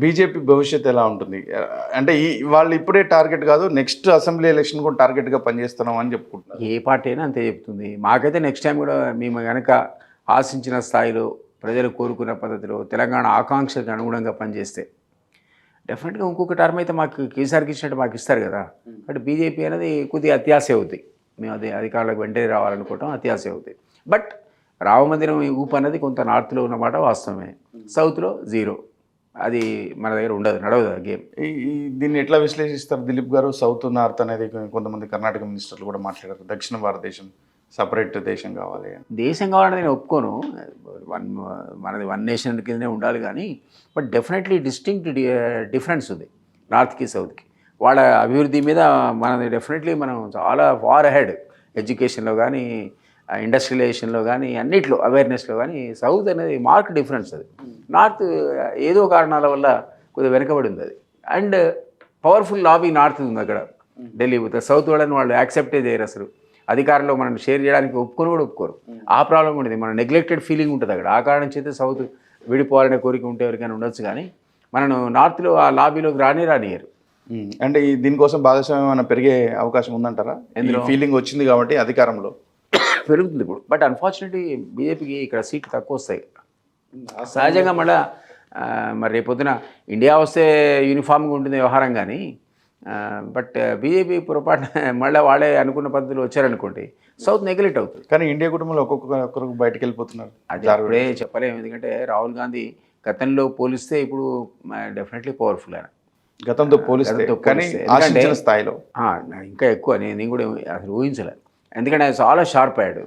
BJP భవిష్యత్తు ఎలా ఉంటుంది? అంటే ఈ వాళ్ళు ఇప్పుడే టార్గెట్ కాదు నెక్స్ట్ అసెంబ్లీ ఎలక్షన్ కూడా టార్గెట్గా పనిచేస్తున్నాం అని చెప్పుకుంటున్నారు. ఏ పార్టీ అయినా అంతే చెప్తుంది. మాకైతే నెక్స్ట్ టైం కూడా మేము కనుక ఆశించిన స్థాయిలో ప్రజలు కోరుకున్న పద్ధతిలో తెలంగాణ ఆకాంక్షలకు అనుగుణంగా పనిచేస్తే డెఫినెట్గా ఇంకొక టర్మ్ అయితే మాకు కేసీఆర్కి ఇచ్చినట్టు మాకు ఇస్తారు కదా. బట్ బీజేపీ అనేది కొద్దిగా అత్యాశ అవుతుంది మేము అది అధికారులకు వెంటనే రావాలనుకోవటం అత్యాశ అవుతుంది బట్ రామమందిరం ఈ ఊపు అనేది కొంత నార్త్లో ఉన్నమాట వాస్తవమే. సౌత్లో జీరో. అది మన దగ్గర ఉండదు నడవదు ఆ గేమ్. దీన్ని ఎట్లా విశ్లేషిస్తారు? దిలీప్ గారు సౌత్ నార్త్ అనేది కొంతమంది కర్ణాటక మినిస్టర్లు కూడా మాట్లాడారు. దక్షిణ భారతదేశం సపరేట్ దేశం కావాలి. దేశం కావాలని నేను ఒప్పుకోను. వన్ మనది వన్ నేషన్ కిందనే ఉండాలి కానీ బట్ డెఫినెట్లీ డిస్టింక్ట్ డిఫరెన్స్ ఉంది నార్త్కి సౌత్కి. వాళ్ళ అభివృద్ధి మీద మనది డెఫినెట్లీ మనం చాలా ఫార్ అహెడ్. ఎడ్యుకేషన్లో కానీ ఇండస్ట్రియలైజేషన్లో కానీ అన్నిట్లో అవేర్నెస్లో కానీ సౌత్ అనేది మార్క్ డిఫరెన్స్ అది. నార్త్ ఏదో కారణాల వల్ల కొద్దిగా వెనకబడి ఉంది అది. అండ్ పవర్ఫుల్ లాబీ నార్త్ ఉంది అక్కడ ఢిల్లీ పోతే. సౌత్ వాళ్ళని వాళ్ళు యాక్సెప్టే చేయరు అసలు. అధికారంలో మనం షేర్ చేయడానికి ఒప్పుకొని కూడా ఒప్పుకోరు. ఆ ప్రాబ్లం ఉంటుంది మన నెగ్లెక్టెడ్ ఫీలింగ్ ఉంటుంది అక్కడ. ఆ కారణం చేత సౌత్ విడిపోవాలనే కోరిక ఉంటే ఎవరికైనా ఉండొచ్చు కానీ మనను నార్త్లో ఆ లాబీలోకి రానే రానియరు అంటే ఈ దీనికోసం భాగస్వామ్యం ఏమైనా పెరిగే అవకాశం ఉందంటారా? ఫీలింగ్ వచ్చింది కాబట్టి అధికారంలో. పెరుగుతుంది ఇప్పుడు. బట్ అన్ఫార్చునేట్లీ బీజేపీకి ఇక్కడ సీట్లు తక్కువ వస్తాయి. సహజంగా మళ్ళా మరి రేపొద్దున ఇండియా వస్తే యూనిఫామ్గా ఉంటుంది వ్యవహారం కానీ బట్ బీజేపీ పొరపాటున మళ్ళీ వాళ్ళే అనుకున్న పద్ధతిలో వచ్చారనుకోండి సౌత్ నెగ్లెక్ట్ అవుతుంది. కానీ ఇండియా కుటుంబంలో ఒక్కొక్క ఒక్కరికి బయటకు వెళ్ళిపోతున్నారు. అది అప్పుడే చెప్పలేము ఎందుకంటే రాహుల్ గాంధీ గతంలో పోలిస్తే ఇప్పుడు డెఫినెట్లీ పవర్ఫుల్ ఆయన. గతంతో పోలిస్తే కానీ స్థాయిలో. ఇంకా ఎక్కువ నేను కూడా అసలు ఊహించలేదు. ఎందుకంటే ఆయన చాలా షార్ప్ అయ్యాడు.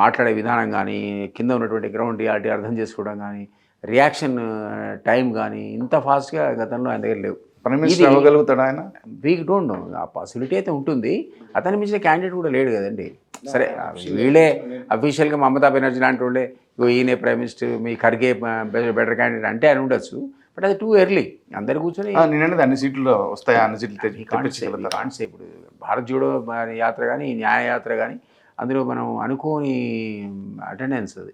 మాట్లాడే విధానం కానీ కింద ఉన్నటువంటి గ్రౌండ్ రియాలిటీ అర్థం చేసుకోవడం కానీ రియాక్షన్ టైం కానీ ఇంత ఫాస్ట్గా గతంలో ఆయన దగ్గర లేవు. ప్రైమ్ మినిస్టర్ అవ్వగలుగుతాడు ఆయన? We don't know. ఆ పాసిబిలిటీ అయితే ఉంటుంది. అతని మించిన క్యాండిడేట్ కూడా లేడు కదండి. సరే వీళ్ళే అఫీషియల్గా మమతా బెనర్జీ లాంటి వాళ్ళే "ఇగో ఈయనే ప్రైమ్ మినిస్టర్ మీ ఖర్గే బెటర్ క్యాండిడేట్ అంటే అని ఉండొచ్చు. బట్ అది టూ ఎర్లీ. అందరు కూర్చొని అన్ని సీట్లు వస్తాయా? అన్ని సీట్లు ఇప్పుడు భారత్ జోడో యాత్ర కానీ న్యాయ యాత్ర కానీ అందులో మనం అనుకోని అటెండెన్స్ అది.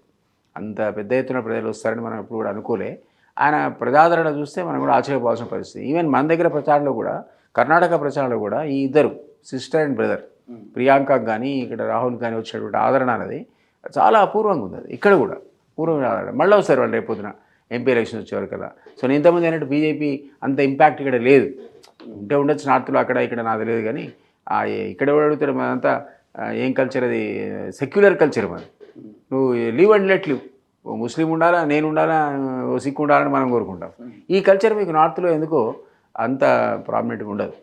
అంత పెద్ద ఎత్తున ప్రజలు వస్తారని మనం ఎప్పుడు కూడా అనుకోలే. ఆయన ప్రజాదరణ చూస్తే మనం కూడా ఆశ్చర్యపోవాల్సిన పరిస్థితి. ఈవెన్ మన దగ్గర ప్రచారంలో కూడా కర్ణాటక ప్రచారంలో కూడా ఈ ఇద్దరు సిస్టర్ అండ్ బ్రదర్ ప్రియాంకకు కానీ ఇక్కడ రాహుల్ కానీ వచ్చినటువంటి ఆదరణ అనేది చాలా అపూర్వంగా ఉంది అది ఇక్కడ కూడా పూర్వమైన ఆదరణ. మళ్ళీ వస్తారు వాళ్ళు రేపొద్దున ఎంపీ ఎలక్షన్ వచ్చేవరకల్లా సో నేను ఇంతమంది అన్నట్టు బీజేపీ అంత ఇంపాక్ట్ ఇక్కడ లేదు. ఉంటే ఉండొచ్చు నార్త్లో అక్కడ ఇక్కడ నాకు తెలియదు కానీ ఇక్కడ ఎవడు అడుగుతాడు మనంతా ఏం కల్చర్ అది? సెక్యులర్ కల్చర్ మరి. నువ్వు లీవ్ అండ్ లెట్ లీవ్ ఓ ముస్లిం ఉండాలా నేను ఉండాలా ఓ సిక్ ఉండాలని మనం కోరుకుంటాం. ఈ కల్చర్ మీకు నార్త్లో ఎందుకో అంత ప్రామినెంట్గా ఉండదు.